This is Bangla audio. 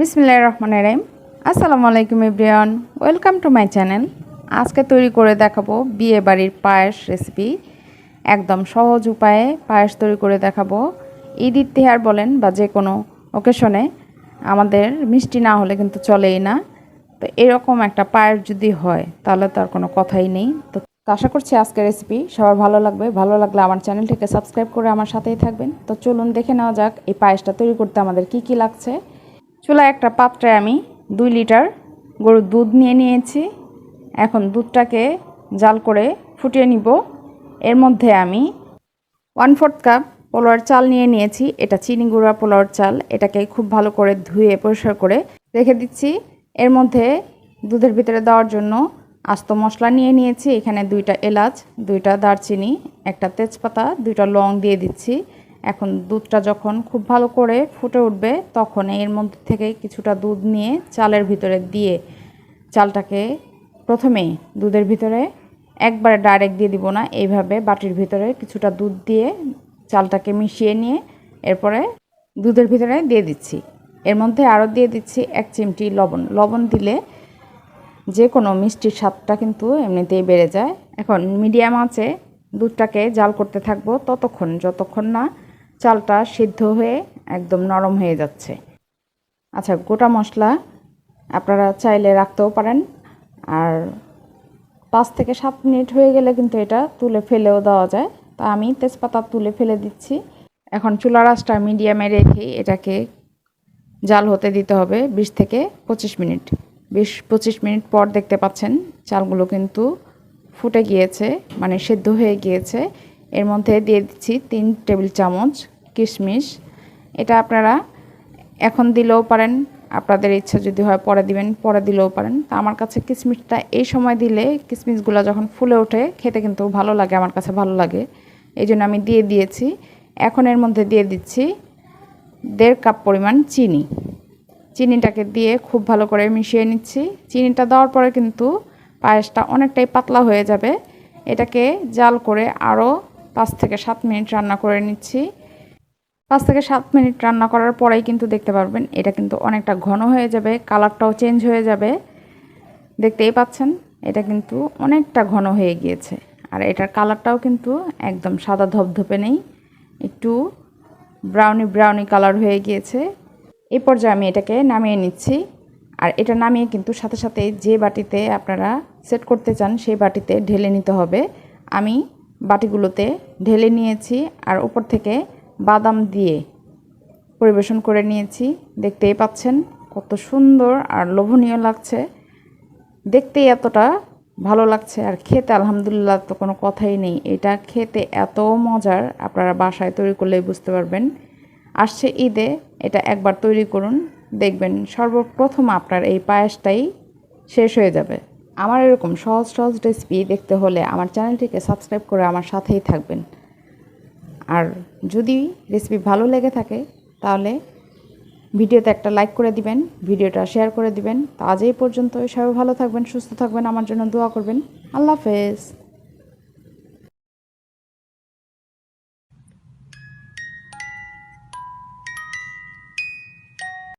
বিসমিল্লাহ রহমান রাহিম। আসসালামু আলাইকুম everyone, welcome to my channel. আজকে তৈরি করে দেখাবো বিয়ে বাড়ির পায়েস রেসিপি। একদম সহজ উপায়ে পায়েস তৈরি করে দেখাবো। ঈদ ইতিহার বলেন বা যে কোনো ওকেশনে আমাদের মিষ্টি না হলে কিন্তু চলেই না। তো এরকম একটা পায়েস যদি হয়, তাহলে তো আর কোনো কথাই নেই। তো তো আশা করছি আজকের রেসিপি সবার ভালো লাগবে। ভালো লাগলে আমার চ্যানেলটিকে সাবস্ক্রাইব করে আমার সাথেই থাকবেন। তো চলুন দেখে নেওয়া যাক, এই পায়েসটা তৈরি করতে আমাদের কি কি লাগছে। চুলায় একটা পাত্রে আমি দুই লিটার গরুর দুধ নিয়ে নিয়েছি। এখন দুধটাকে জাল করে ফুটিয়ে নিব। এর মধ্যে আমি ওয়ান ফোর্থ কাপ পোলাওয়ার চাল নিয়ে নিয়েছি। এটা চিনি গুঁড়া পোলাওয়ার চাল। এটাকে খুব ভালো করে ধুয়ে পরিষ্কার করে রেখে দিচ্ছি। এর মধ্যে দুধের ভিতরে দেওয়ার জন্য আস্ত মশলা নিয়ে নিয়েছি। এখানে দুইটা এলাচ, দুইটা দারচিনি, একটা তেজপাতা, দুইটা লং দিয়ে দিচ্ছি। এখন দুধটা যখন খুব ভালো করে ফুটে উঠবে, তখন এর মধ্যে থেকে কিছুটা দুধ নিয়ে চালের ভিতরে দিয়ে চালটাকে প্রথমেই দুধের ভিতরে একবারে ডাইরেক্ট দিয়ে দিব না, এইভাবে বাটির ভিতরে কিছুটা দুধ দিয়ে চালটাকে মিশিয়ে নিয়ে এরপরে দুধের ভিতরে দিয়ে দিচ্ছি। এর মধ্যে আরও দিয়ে দিচ্ছি এক চিমটি লবণ। লবণ দিলে যে কোনো মিষ্টির স্বাদটা কিন্তু এমনিতেই বেড়ে যায়। এখন মিডিয়াম আঁচে দুধটাকে জাল করতে থাকব ততক্ষণ, যতক্ষণ না চালটা সিদ্ধ হয়ে একদম নরম হয়ে যাচ্ছে। আচ্ছা গোটা মশলা আপনারা চাইলে রাখতেও পারেন। আর পাঁচ থেকে সাত মিনিট হয়ে গেলে কিন্তু এটা তুলে ফেলেও দেওয়া যায়। তা আমি তেজপাতা তুলে ফেলে দিচ্ছি। এখন চুলা রাসটা মিডিয়ামে রেখে এটাকে জাল হতে দিতে হবে বিশ থেকে পঁচিশ মিনিট। বিশ পঁচিশ মিনিট পর দেখতে পাচ্ছেন চালগুলো কিন্তু ফুটে গিয়েছে মানে সেদ্ধ হয়ে গিয়েছে। এর মধ্যে দিয়ে দিচ্ছি তিন টেবিল চামচ কিশমিশ। এটা আপনারা এখন দিলেও পারেন। আপনাদের ইচ্ছা যদি হয় পরে দিবেন, পরে দিলেও পারেন। তা আমার কাছে কিশমিশটা এই সময় দিলে কিশমিশগুলো যখন ফুলে ওঠে, খেতে কিন্তু ভালো লাগে, আমার কাছে ভালো লাগে। এই জন্য আমি দিয়ে দিয়েছি। এখন এর মধ্যে দিয়ে দিচ্ছি দেড় কাপ পরিমাণ চিনি। চিনিটাকে দিয়ে খুব ভালো করে মিশিয়ে নিচ্ছি। চিনিটা দেওয়ার পরে কিন্তু পায়েসটা অনেকটাই পাতলা হয়ে যাবে। এটাকে জাল করে আরও পাঁচ থেকে সাত মিনিট রান্না করে নিচ্ছি। পাঁচ থেকে সাত মিনিট রান্না করার পরেই কিন্তু দেখতে পারবেন এটা কিন্তু অনেকটা ঘন হয়ে যাবে, কালারটাও চেঞ্জ হয়ে যাবে। দেখতেই পাচ্ছেন, এটা কিন্তু অনেকটা ঘন হয়ে গিয়েছে। আর এটার কালারটাও কিন্তু একদম সাদা ধপধপে নেই, একটু ব্রাউনি ব্রাউনি কালার হয়ে গিয়েছে। এই পর্যায়ে আমি এটাকে নামিয়ে নিচ্ছি। আর এটা নামিয়ে কিন্তু সাথে সাথে যে বাটিতে আপনারা সেট করতে চান, সেই বাটিতে ঢেলে নিতে হবে। আমি বাটিগুলোতে ঢেলে নিয়েছি, আর উপর থেকে বাদাম দিয়ে পরিবেশন করে নিয়েছি। দেখতেই পাচ্ছেন কত সুন্দর আর লোভনীয় লাগছে। দেখতেই এতটা ভালো লাগছে আর খেতে আলহামদুলিল্লাহ তো কোনো কথাই নেই। এটা খেতে এত মজার, আপনারা বাসায় তৈরি করলেই বুঝতে পারবেন। আসছে ঈদে, এটা একবার তৈরি করুন, দেখবেন সর্বপ্রথম আপনার এই পায়েসটাই শেষ হয়ে যাবে। আমার এরকম সহজ সহজ রেসিপি দেখতে হলে আমার চ্যানেলটিকে সাবস্ক্রাইব করে আমার সাথেই থাকবেন। আর যদি রেসিপি ভালো লেগে থাকে, তাহলে ভিডিওতে একটা লাইক করে দিবেন, ভিডিওটা শেয়ার করে দিবেন। তো আজ এই পর্যন্ত সবাই ভালো থাকবেন, সুস্থ থাকবেন। আমার জন্য দোয়া করবেন। আল্লাহ হাফেজ।